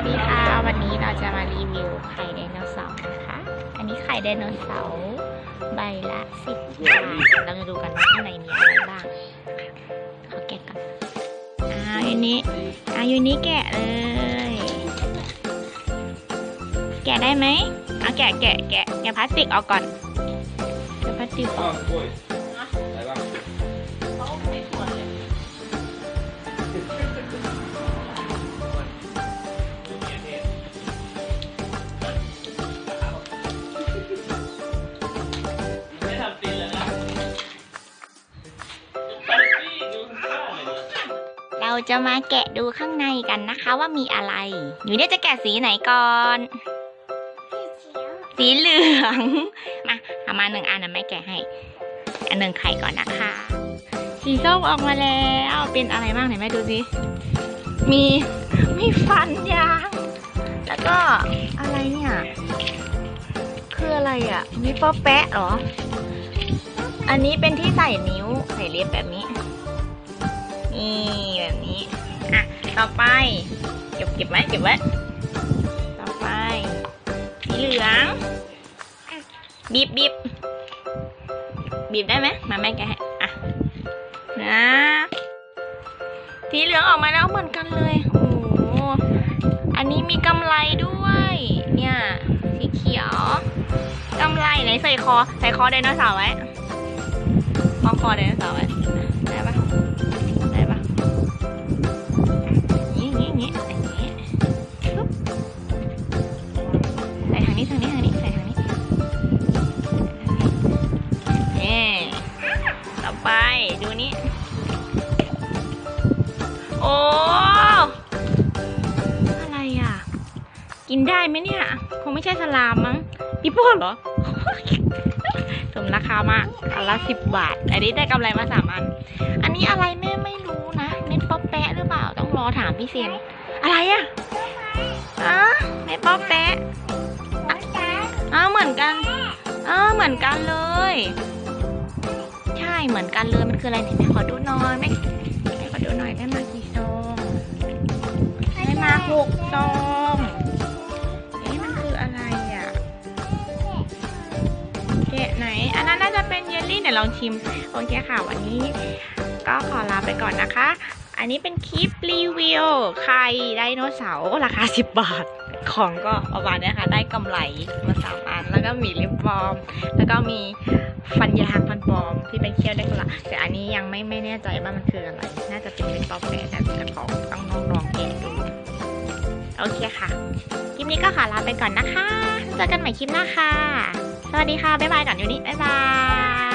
วัสดีค่ะ วันนี้เราจะมารีวิวไข่ไดโนเสาร์นะคะ อันนี้ไข่ไดโนเสาร์ใบละสิบบาทเราจะดูกันว่าข้างในมีอะไรบ้างขอแกะก่อนอ่าอันนี้อ่ายูนี้แกะเลย แกะได้ไหมเอาแกะแกะแกะแกะพลาสติกออกก่อนแกะพลาสติกออก จะมาแกะดูข้างในกันนะคะว่ามีอะไร อยู่เนี่ยจะแกะสีไหนก่อน สีเหลือง มาเอามาหนึ่งอันนะแม่แกะให้ อันหนึ่งไข่ก่อนนะคะ สีส้มออกมาแล้วเป็นอะไรบ้างไหนแม่ดูสิ มีมีฟันยาง แล้วก็อะไรเนี่ย คืออะไรอะ มีป๊อแปะเหรอ อันนี้เป็นที่ใส่นิ้ว ใส่เล็บแบบนี้ นี่แบบนี้อะต่อไปเก็บเก็บไว้เก็บไว้ต่อไปสีเหลืองบีบบีบบีบได้ไหมมาแม่แกให้อะนะสีเหลืองออกมาแล้วเหมือนกันเลยโอ้โหอันนี้มีกำไรด้วย เนี่ยสีเขียวกำไรไหนใส่คอ ใส่คอไดโนเสาร์ไว้คล้องคอไดโนเสาร์ไว้ นี้ทางนี้ทางนี้ใส่ทางนี้นี่ต่อไปดูนี่โอ้อะไรอะ กินได้ไหมเนี่ย คงไม่ใช่สลามมั้งปีโป้เหรอ สมราคามากอันละสิบบาท อันนี้ได้กำไรมาสามอัน อันนี้อะไรแม่ไม่รู้นะเม็ดป๊อปแปะหรือเปล่าต้องรอถามพี่เซนอะไรอะอะเม็ดป๊อปแปะ อ้าวเหมือนกัน เอ้าวเหมือนกันเลย ใช่เหมือนกันเลยมันคืออะไรไหนแม่ขอดูหน่อยแม่แม่ขอดูหน่อยได้มากี่ซองได้มาหกซองเอ๊ะมันคืออะไรอะแกะไหน อันนั้นน่าจะเป็นเยลลี่เดี๋ยวลองชิมโอเคค่ะวันนี้ ก็ขอลาไปก่อนนะคะ อันนี้เป็นคลิปรีวิวไข่ไดโนเสาร์ราคา 10 บาท ของก็ประมาณนี้ค่ะ ได้กำไรมาสามอัน แล้วก็มีลิปบอม แล้วก็มีฟันยางฟันปลอมที่เป็นเคี้ยวได้กุหลาบแต่อันนี้ยังไม่ไม่แน่ใจว่ามันคืออะไร น่าจะเป็นเป็นป๊อปแปะแต่จะของต้องลองลองแกะดูโอเคค่ะ คลิปนี้ก็ขอลาไปก่อนนะคะ เจอกันใหม่คลิปหน้าค่ะ สวัสดีค่ะ บ๊ายบายก่อนอยู่นี่บ๊ายบาย